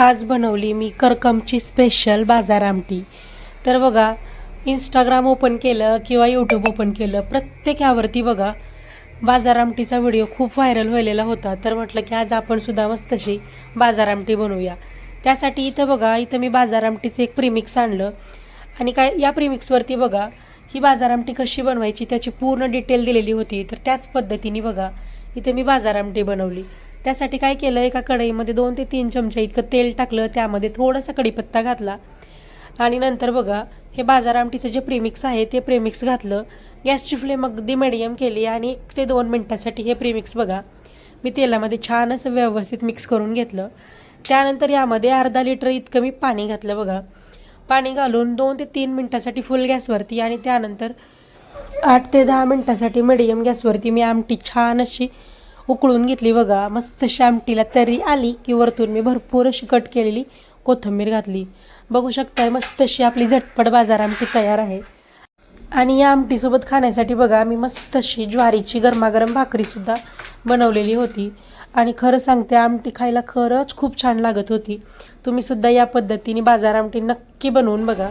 आज बनवली मी करकमची स्पेशल बाजार आमटी. तर बघा इंस्टाग्राम ओपन केलं किंवा यूट्यूब ओपन केलं प्रत्येक यावरती बघा बाजार आमटीचा व्हिडिओ खूप व्हायरल व्हायलेला होता. तर म्हटलं की आज आपण सुद्धा मस्त बाजार आमटी बनवूया. त्यासाठी इथं बघा इथं मी बाजार आमटीचं एक प्रिमिक्स आणलं. आणि काय या प्रिमिक्सवरती बघा ही बाजार आमटी कशी बनवायची त्याची पूर्ण डिटेल दिलेली होती. तर त्याच पद्धतीने बघा इथे मी बाजार आमटी बनवली. त्यासाठी काय केलं एका कढईमध्ये दोन ते तीन चमचे इतकं तेल टाकलं त्यामध्ये थोडासा कढीपत्ता घातला. आणि नंतर बघा हे बाजार आमटीचं जे प्रेमिक्स आहे ते प्रेमिक्स घातलं. गॅसची फ्लेम अगदी मिडियम केली आणि एक ते दोन मिनटासाठी हे प्रेमिक्स बघा मी तेलामध्ये छान असं व्यवस्थित मिक्स करून घेतलं. त्यानंतर यामध्ये अर्धा लिटर इतकं मी पाणी घातलं बघा. पाणी घालून दोन ते तीन मिनटासाठी फुल गॅसवरती आणि त्यानंतर आठ ते दहा मिनटासाठी मिडियम गॅसवरती मी आमटी छान अशी उकळून घेतली बघा. मस्त अशी आमटीला तरी आली की वरतून मी भरपूर अशी कट केलेली कोथिंबीर घातली. बघू शकताय मस्त अशी आपली झटपट बाजार आमटी तयार आहे. आणि या आमटीसोबत खाण्यासाठी बघा मी मस्त अशी ज्वारीची गरमागरम भाकरीसुद्धा बनवलेली होती. आणि खरं सांगते आमटी खायला खरंच खूप छान लागत होती. तुम्ही सुद्धा या पद्धतीने बाजार आमटी नक्की बनवून बघा.